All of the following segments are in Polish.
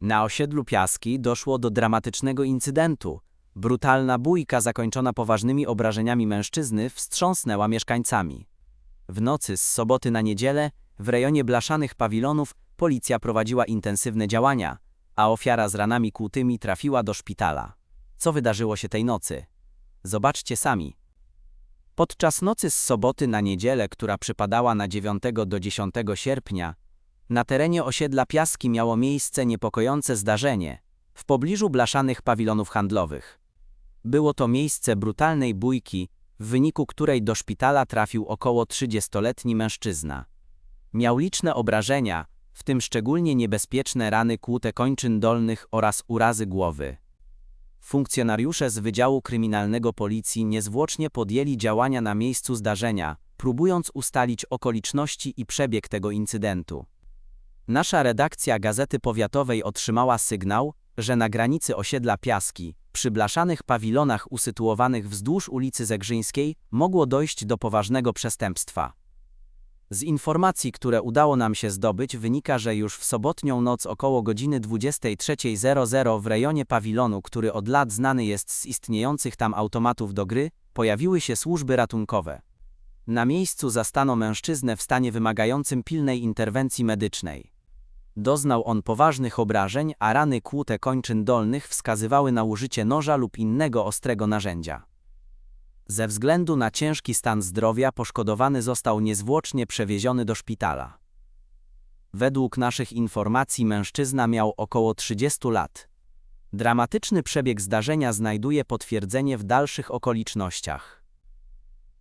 Na osiedlu Piaski doszło do dramatycznego incydentu. Brutalna bójka zakończona poważnymi obrażeniami mężczyzny wstrząsnęła mieszkańcami. W nocy z soboty na niedzielę w rejonie blaszanych pawilonów policja prowadziła intensywne działania, a ofiara z ranami kłutymi trafiła do szpitala. Co wydarzyło się tej nocy? Zobaczcie sami. Podczas nocy z soboty na niedzielę, która przypadała na 9 do 10 sierpnia, na terenie osiedla Piaski miało miejsce niepokojące zdarzenie w pobliżu blaszanych pawilonów handlowych. Było to miejsce brutalnej bójki, w wyniku której do szpitala trafił około 30-letni mężczyzna. Miał liczne obrażenia, w tym szczególnie niebezpieczne rany kłute kończyn dolnych oraz urazy głowy. Funkcjonariusze z Wydziału Kryminalnego Policji niezwłocznie podjęli działania na miejscu zdarzenia, próbując ustalić okoliczności i przebieg tego incydentu. Nasza redakcja Gazety Powiatowej otrzymała sygnał, że na granicy osiedla Piaski, przy blaszanych pawilonach usytuowanych wzdłuż ulicy Zegrzyńskiej, mogło dojść do poważnego przestępstwa. Z informacji, które udało nam się zdobyć, wynika, że już w sobotnią noc około godziny 23.00 w rejonie pawilonu, który od lat znany jest z istniejących tam automatów do gry, pojawiły się służby ratunkowe. Na miejscu zastano mężczyznę w stanie wymagającym pilnej interwencji medycznej. Doznał on poważnych obrażeń, a rany kłute kończyn dolnych wskazywały na użycie noża lub innego ostrego narzędzia. Ze względu na ciężki stan zdrowia poszkodowany został niezwłocznie przewieziony do szpitala. Według naszych informacji mężczyzna miał około 30 lat. Dramatyczny przebieg zdarzenia znajduje potwierdzenie w dalszych okolicznościach.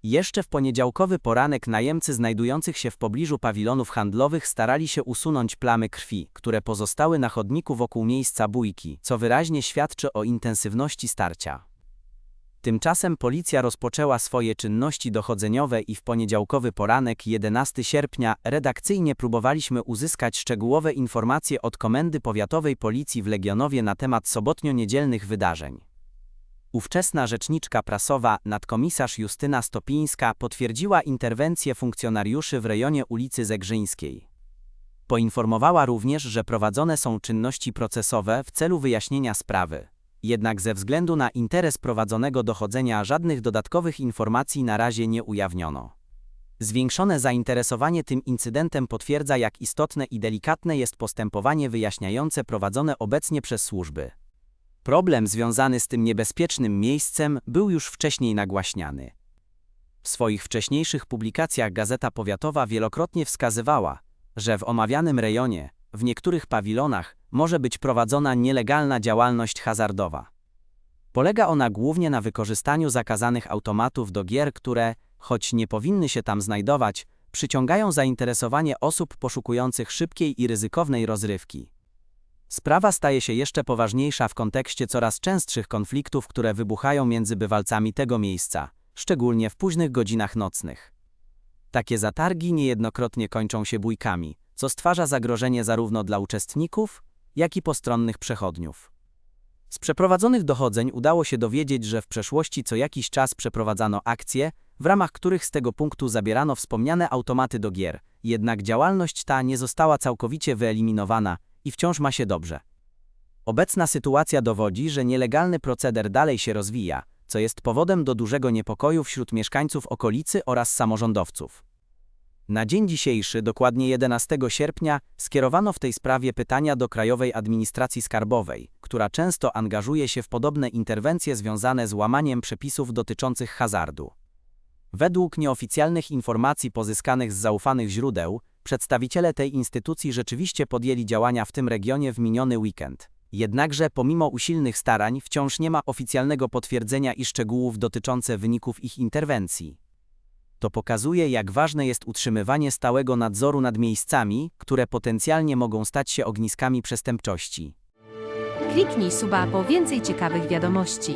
Jeszcze w poniedziałkowy poranek najemcy znajdujących się w pobliżu pawilonów handlowych starali się usunąć plamy krwi, które pozostały na chodniku wokół miejsca bójki, co wyraźnie świadczy o intensywności starcia. Tymczasem policja rozpoczęła swoje czynności dochodzeniowe i w poniedziałkowy poranek 11 sierpnia redakcyjnie próbowaliśmy uzyskać szczegółowe informacje od Komendy Powiatowej Policji w Legionowie na temat sobotnio-niedzielnych wydarzeń. Ówczesna rzeczniczka prasowa, nadkomisarz Justyna Stopińska potwierdziła interwencję funkcjonariuszy w rejonie ulicy Zegrzyńskiej. Poinformowała również, że prowadzone są czynności procesowe w celu wyjaśnienia sprawy. Jednak ze względu na interes prowadzonego dochodzenia żadnych dodatkowych informacji na razie nie ujawniono. Zwiększone zainteresowanie tym incydentem potwierdza, jak istotne i delikatne jest postępowanie wyjaśniające prowadzone obecnie przez służby. Problem związany z tym niebezpiecznym miejscem był już wcześniej nagłaśniany. W swoich wcześniejszych publikacjach Gazeta Powiatowa wielokrotnie wskazywała, że w omawianym rejonie, w niektórych pawilonach, może być prowadzona nielegalna działalność hazardowa. Polega ona głównie na wykorzystaniu zakazanych automatów do gier, które, choć nie powinny się tam znajdować, przyciągają zainteresowanie osób poszukujących szybkiej i ryzykownej rozrywki. Sprawa staje się jeszcze poważniejsza w kontekście coraz częstszych konfliktów, które wybuchają między bywalcami tego miejsca, szczególnie w późnych godzinach nocnych. Takie zatargi niejednokrotnie kończą się bójkami, co stwarza zagrożenie zarówno dla uczestników, jak i postronnych przechodniów. Z przeprowadzonych dochodzeń udało się dowiedzieć, że w przeszłości co jakiś czas przeprowadzano akcje, w ramach których z tego punktu zabierano wspomniane automaty do gier, jednak działalność ta nie została całkowicie wyeliminowana i wciąż ma się dobrze. Obecna sytuacja dowodzi, że nielegalny proceder dalej się rozwija, co jest powodem do dużego niepokoju wśród mieszkańców okolicy oraz samorządowców. Na dzień dzisiejszy, dokładnie 11 sierpnia, skierowano w tej sprawie pytania do Krajowej Administracji Skarbowej, która często angażuje się w podobne interwencje związane z łamaniem przepisów dotyczących hazardu. Według nieoficjalnych informacji pozyskanych z zaufanych źródeł, przedstawiciele tej instytucji rzeczywiście podjęli działania w tym regionie w miniony weekend. Jednakże pomimo usilnych starań wciąż nie ma oficjalnego potwierdzenia i szczegółów dotyczące wyników ich interwencji. To pokazuje, jak ważne jest utrzymywanie stałego nadzoru nad miejscami, które potencjalnie mogą stać się ogniskami przestępczości. Kliknij suba po więcej ciekawych wiadomości.